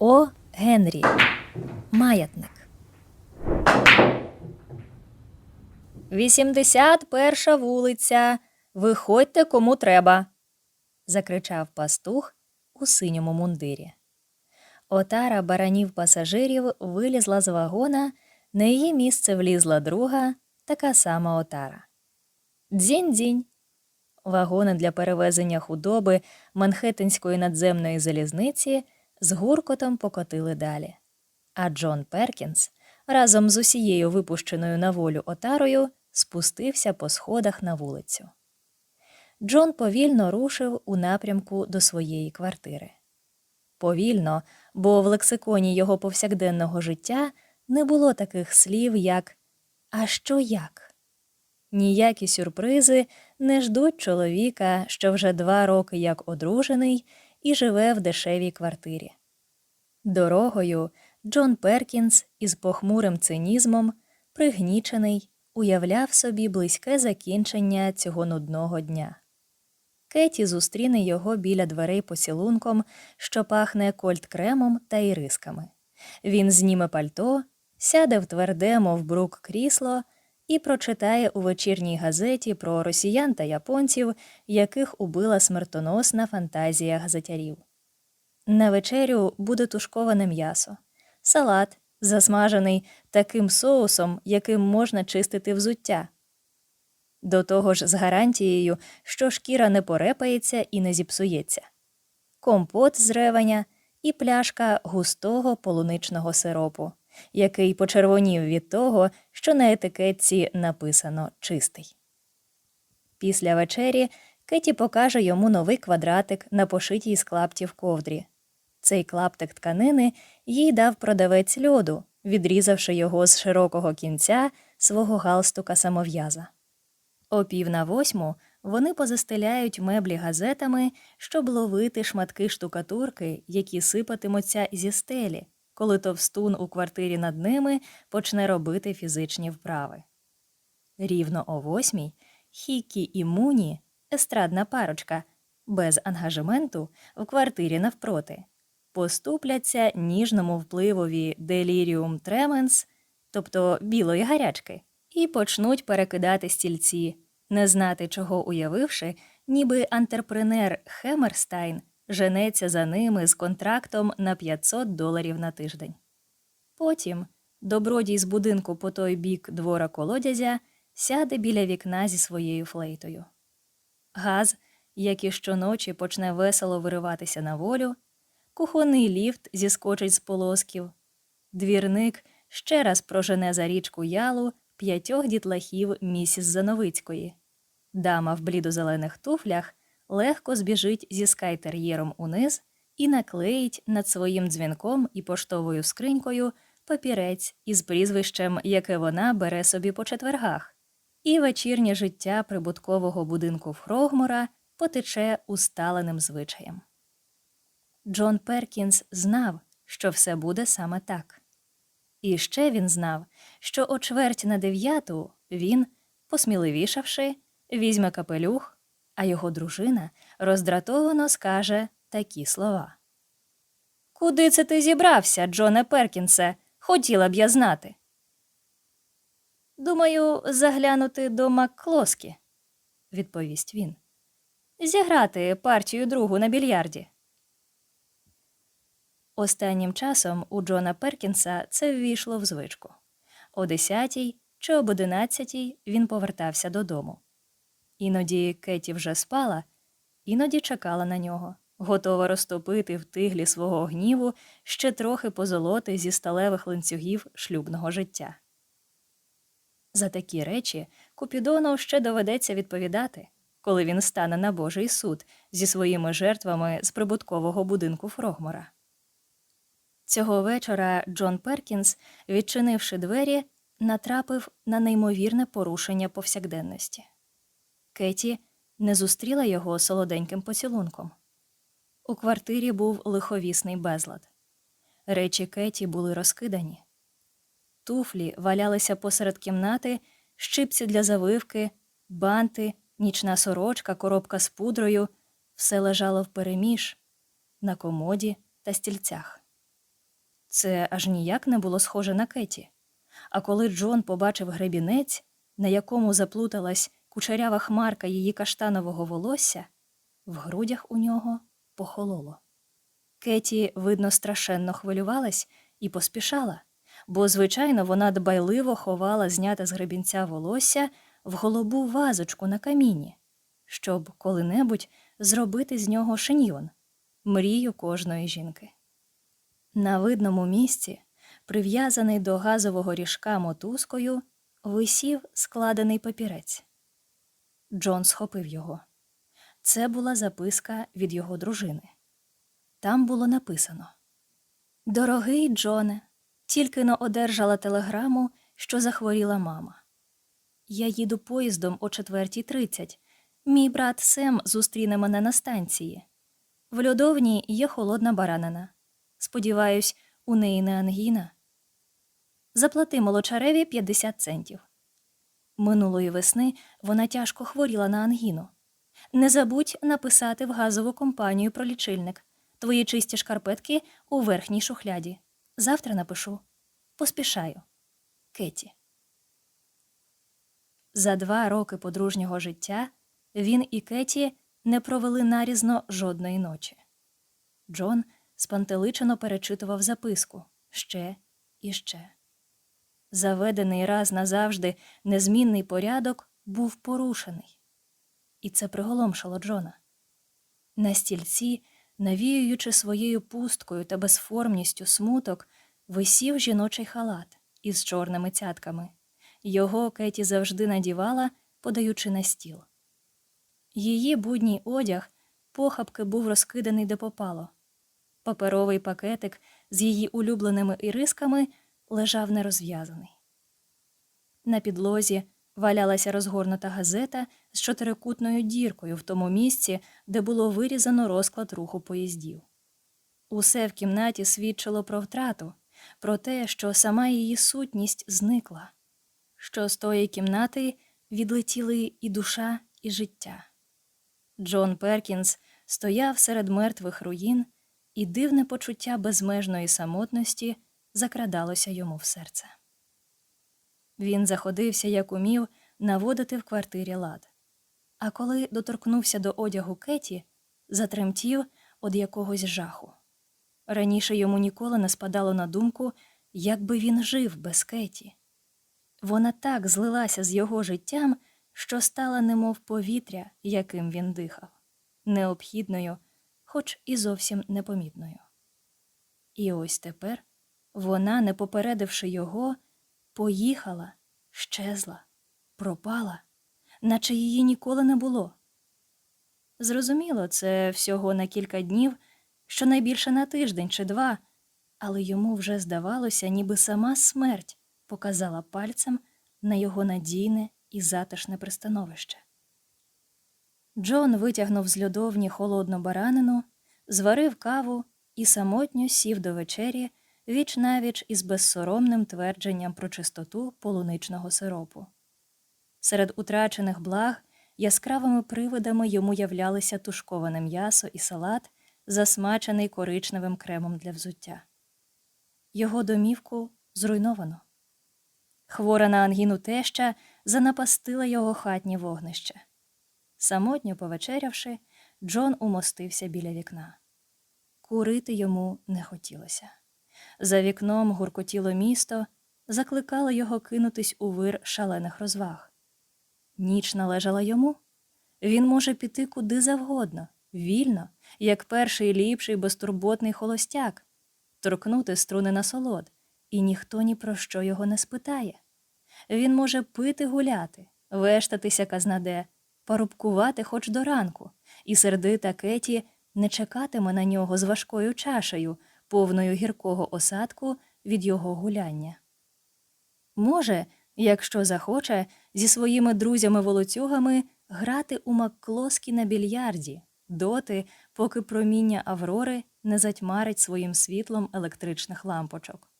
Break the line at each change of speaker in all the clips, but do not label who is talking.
О. Генрі. Маятник. 81 вулиця. Виходьте кому треба. закричав пастух у синьому мундирі. Отара баранів пасажирів вилізла з вагона, на її місце влізла друга, така сама отара. Дзінь-дзінь. Вагони для перевезення худоби Манхеттенської надземної залізниці з гуркотом покотили далі. А Джон Перкінс разом з усією випущеною на волю отарою спустився по сходах на вулицю. Джон повільно рушив у напрямку до своєї квартири. Повільно, бо в лексиконі його повсякденного життя не було таких слів, як А що як? Ніякі сюрпризи не ждуть чоловіка, що вже два роки як одружений і живе в дешевій квартирі. Дорогою Джон Перкінс із похмурим цинізмом, пригнічений, уявляв собі близьке закінчення цього нудного дня. Кеті зустріне його біля дверей поцілунком, що пахне кольт-кремом та ірисками. Він зніме пальто, сяде в тверде, мов брук крісло, і прочитає у вечірній газеті про росіян та японців, яких убила смертоносна фантазія газетярів. На вечерю буде тушковане м'ясо, салат, засмажений таким соусом, яким можна чистити взуття. До того ж, з гарантією, що шкіра не порепається і не зіпсується, компот з ревеня і пляшка густого полуничного сиропу, який почервонів від того, що на етикетці написано чистий. Після вечері Кеті покаже йому новий квадратик на пошитій з клаптів ковдрі. Цей клаптик тканини їй дав продавець льоду, відрізавши його з широкого кінця свого галстука самов'яза. О пів на восьму вони позастеляють меблі газетами, щоб ловити шматки штукатурки, які сипатимуться зі стелі, коли товстун у квартирі над ними почне робити фізичні вправи. Рівно о восьмій Хікі і Муні, естрадна парочка, без ангажементу в квартирі навпроти, поступляться ніжному впливові деліріум тременс, тобто білої гарячки, і почнуть перекидати стільці, не знати, чого уявивши, ніби антрепренер Хемерстайн женеться за ними з контрактом на 500 доларів на тиждень. Потім добродій з будинку по той бік двора колодязя сяде біля вікна зі своєю флейтою. Газ, як і щоночі почне весело вириватися на волю, кухонний ліфт зіскочить з полосків, двірник ще раз прожене за річку ялу п'ятьох дітлахів місіс Зановицької. Дама в блідозелених туфлях легко збіжить зі скайтер'єром униз і наклеїть над своїм дзвінком і поштовою скринькою папірець із прізвищем, яке вона бере собі по четвергах, і вечірнє життя прибуткового будинку Фрогмора потече усталеним звичаєм. Джон Перкінс знав, що все буде саме так. І ще він знав, що о чверть на дев'яту він, посміливішавши, візьме капелюх, а його дружина роздратовано скаже такі слова. Куди це ти зібрався, Джоне Перкінсе? Хотіла б я знати. Думаю, заглянути до Макклоскі, відповість він. Зіграти партію другу на більярді. Останнім часом у Джона Перкінса це ввійшло в звичку. О десятій чи об одинадцятій він повертався додому. Іноді Кеті вже спала, іноді чекала на нього, готова розтопити в тиглі свого гніву ще трохи позолоти зі сталевих ланцюгів шлюбного життя. За такі речі Купідону ще доведеться відповідати, коли він стане на Божий суд зі своїми жертвами з прибуткового будинку Фрогмора. Цього вечора Джон Перкінс, відчинивши двері, натрапив на неймовірне порушення повсякденності. Кеті не зустріла його солоденьким поцілунком. У квартирі був лиховісний безлад. Речі Кеті були розкидані. Туфлі валялися посеред кімнати, щипці для завивки, банти, нічна сорочка, коробка з пудрою все лежало впереміж на комоді та стільцях. Це аж ніяк не було схоже на Кеті. А коли Джон побачив гребінець, на якому заплуталась кучерява хмарка її каштанового волосся, в грудях у нього похололо. Кеті, видно, страшенно хвилювалась і поспішала, бо, звичайно, вона дбайливо ховала зняте з гребінця волосся в голубу вазочку на каміні, щоб коли-небудь зробити з нього шиньйон, мрію кожної жінки. На видному місці, прив'язаний до газового ріжка мотузкою, висів складений папірець. Джон схопив його. Це була записка від його дружини. Там було написано Дорогий Джоне, тільки но одержала телеграму, що захворіла мама. Я їду поїздом о 4.30. Мій брат Сем зустріне мене на станції. В льодовні є холодна баранина. Сподіваюсь, у неї не ангіна. Заплати молочареві 50 центів. Минулої весни вона тяжко хворіла на ангіну. Не забудь написати в газову компанію про лічильник. Твої чисті шкарпетки у верхній шухляді. Завтра напишу. Поспішаю. Кеті. За два роки подружнього життя він і Кеті не провели нарізно жодної ночі. Джон спантеличено перечитував записку ще і ще. Заведений раз назавжди незмінний порядок був порушений, і це приголомшило Джона. На стільці, навіюючи своєю пусткою та безформністю смуток, висів жіночий халат із чорними цятками. Його Кеті завжди надівала, подаючи на стіл. Її будній одяг похапки був розкиданий де попало. Паперовий пакетик з її улюбленими ірисками лежав нерозв'язаний. На підлозі валялася розгорнута газета з чотирикутною діркою в тому місці, де було вирізано розклад руху поїздів. Усе в кімнаті свідчило про втрату, про те, що сама її сутність зникла, що з тої кімнати відлетіли і душа, і життя. Джон Перкінс стояв серед мертвих руїн, і дивне почуття безмежної самотності закрадалося йому в серце. Він заходився, як умів, наводити в квартирі лад. А коли доторкнувся до одягу Кеті, затремтів од якогось жаху. Раніше йому ніколи не спадало на думку, як би він жив без Кеті. Вона так злилася з його життям, що стала немов повітря, яким він дихав, необхідною, хоч і зовсім непомітною. І ось тепер вона, не попередивши його, поїхала, щезла, пропала, наче її ніколи не було. Зрозуміло, це всього на кілька днів, щонайбільше на тиждень чи два, але йому вже здавалося, ніби сама смерть показала пальцем на його надійне і затишне пристановище. Джон витягнув з льодовні холодну баранину, зварив каву і самотньо сів до вечері віч навіч із безсоромним твердженням про чистоту полуничного сиропу. Серед утрачених благ яскравими привидами йому являлися тушковане м'ясо і салат, засмачений коричневим кремом для взуття. Його домівку зруйновано. Хвора на ангіну теща занапастила його хатнє вогнище. Самотньо повечерявши, Джон умостився біля вікна. Курити йому не хотілося. За вікном гуркотіло місто, закликало його кинутись у вир шалених розваг. Ніч належала йому. Він може піти куди завгодно, вільно, як перший ліпший безтурботний холостяк, торкнути струни насолод, і ніхто ні про що його не спитає. Він може пити гуляти, вештатися казнаде, порубкувати хоч до ранку, і сердита Кеті не чекатиме на нього з важкою чашею, повною гіркого осадку від його гуляння. Може, якщо захоче, зі своїми друзями-волоцюгами грати у Макклоскі на більярді, доти, поки проміння Аврори не затьмарить своїм світлом електричних лампочок.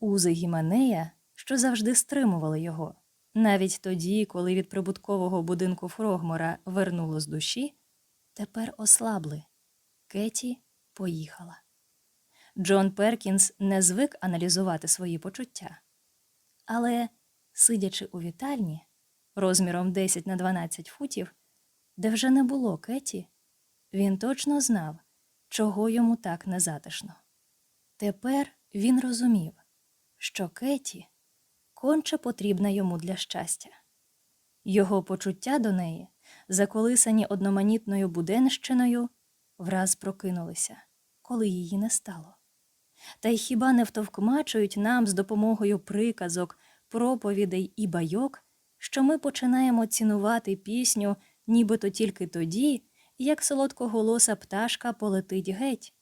Узи Гіменея, що завжди стримували його, навіть тоді, коли від прибуткового будинку Фрогмора вернуло з душі, тепер ослабли. Кеті поїхала. Джон Перкінс не звик аналізувати свої почуття. Але, сидячи у вітальні, розміром 10 на 12 футів, де вже не було Кеті, він точно знав, чого йому так незатишно. Тепер він розумів, що Кеті конче потрібна йому для щастя. Його почуття до неї, заколисані одноманітною буденщиною, враз прокинулися, коли її не стало. Та й хіба не втовкмачують нам з допомогою приказок, проповідей і байок, що ми починаємо цінувати пісню нібито тільки тоді, як солодкоголоса пташка полетить геть?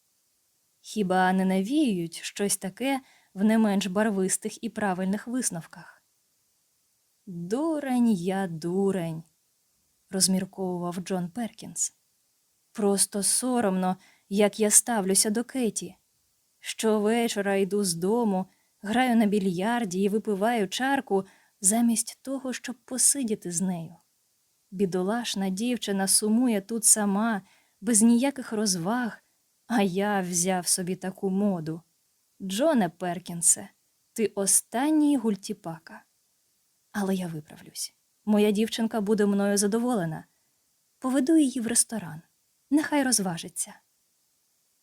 Хіба не навіюють щось таке в не менш барвистих і правильних висновках? Дурень я дурень, розмірковував Джон Перкінс. Просто соромно, як я ставлюся до Кеті. Щовечора йду з дому, граю на більярді і випиваю чарку замість того, щоб посидіти з нею. Бідолашна дівчина сумує тут сама, без ніяких розваг, а я взяв собі таку моду. Джоне Перкінсе, ти останній гультіпака. Але я виправлюсь. Моя дівчинка буде мною задоволена. Поведу її в ресторан. Нехай розважиться.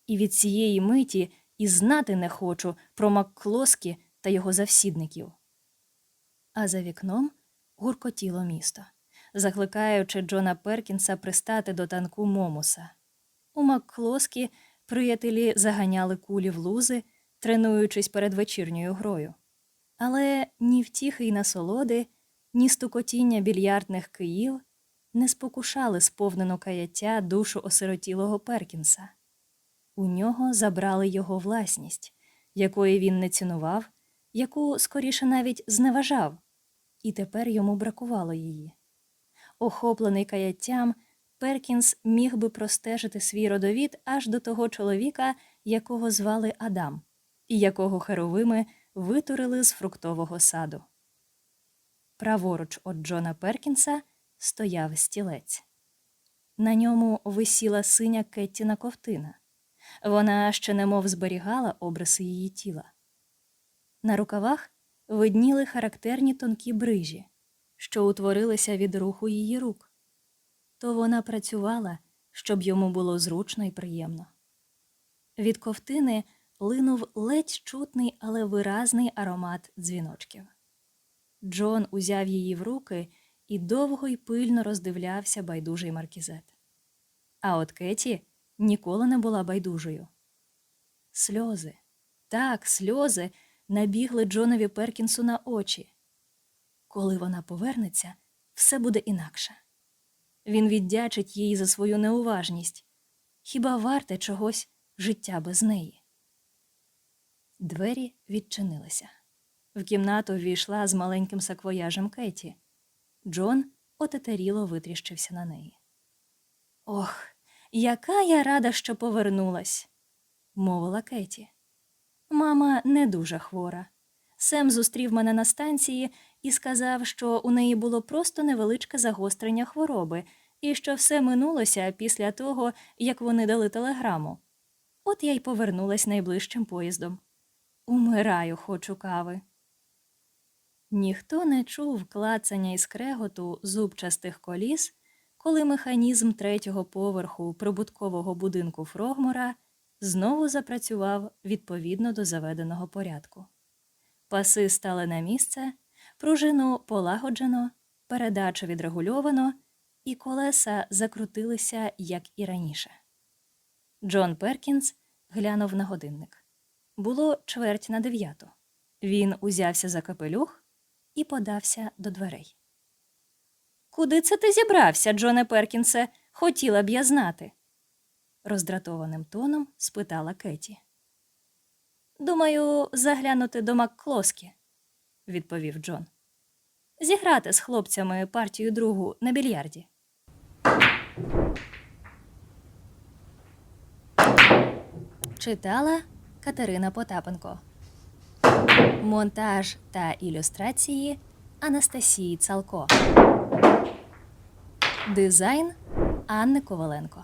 І від цієї миті і знати не хочу про Макклоскі та його завсідників. А за вікном гуркотіло місто, закликаючи Джона Перкінса пристати до танку Момуса. У Макклоскі приятелі заганяли кулі в лузи, тренуючись перед вечірньою грою. Але ні втіхи й насолоди, ні стукотіння більярдних київ не спокушали сповнену каяття душу осиротілого Перкінса. У нього забрали його власність, якої він не цінував, яку скоріше навіть зневажав, і тепер йому бракувало її. Охоплений каяттям, Перкінс міг би простежити свій родовід аж до того чоловіка, якого звали Адам, і якого херовими витурили з фруктового саду. Праворуч від Джона Перкінса стояв стілець. На ньому висіла синя Кеттіна ковтина. Вона ще немов зберігала обриси її тіла. На рукавах видніли характерні тонкі брижі, що утворилися від руху її рук. То вона працювала, щоб йому було зручно і приємно. Від ковтини линув ледь чутний, але виразний аромат дзвіночків. Джон узяв її в руки і довго й пильно роздивлявся байдужий маркізет. А от Кеті ніколи не була байдужою. Сльози, так, сльози набігли Джонові Перкінсу на очі. Коли вона повернеться, все буде інакше. Він віддячить їй за свою неуважність. Хіба варте чогось життя без неї? Двері відчинилися. В кімнату ввійшла з маленьким саквояжем Кеті. Джон отетеріло витріщився на неї. Ох, яка я рада, що повернулась, мовила Кеті. Мама не дуже хвора. Сем зустрів мене на станції і сказав, що у неї було просто невеличке загострення хвороби, і що все минулося після того, як вони дали телеграму. От я й повернулась найближчим поїздом. Умираю, хочу кави. Ніхто не чув клацання і скреготу зубчастих коліс, коли механізм третього поверху прибуткового будинку Фрогмора знову запрацював відповідно до заведеного порядку. Паси стали на місце, пружину полагоджено, передачу відрегульовано, і колеса закрутилися, як і раніше. Джон Перкінс глянув на годинник. Було чверть на дев'яту. Він узявся за капелюх і подався до дверей. Куди це ти зібрався, Джоне Перкінсе? Хотіла б я знати. роздратованим тоном спитала Кеті. Думаю, заглянути до Макклоскі, відповів Джон. Зіграти з хлопцями партію другу на більярді. Читала Катерина Потапенко. Монтаж та ілюстрації Анастасії Цалко. Дизайн Анни Коваленко.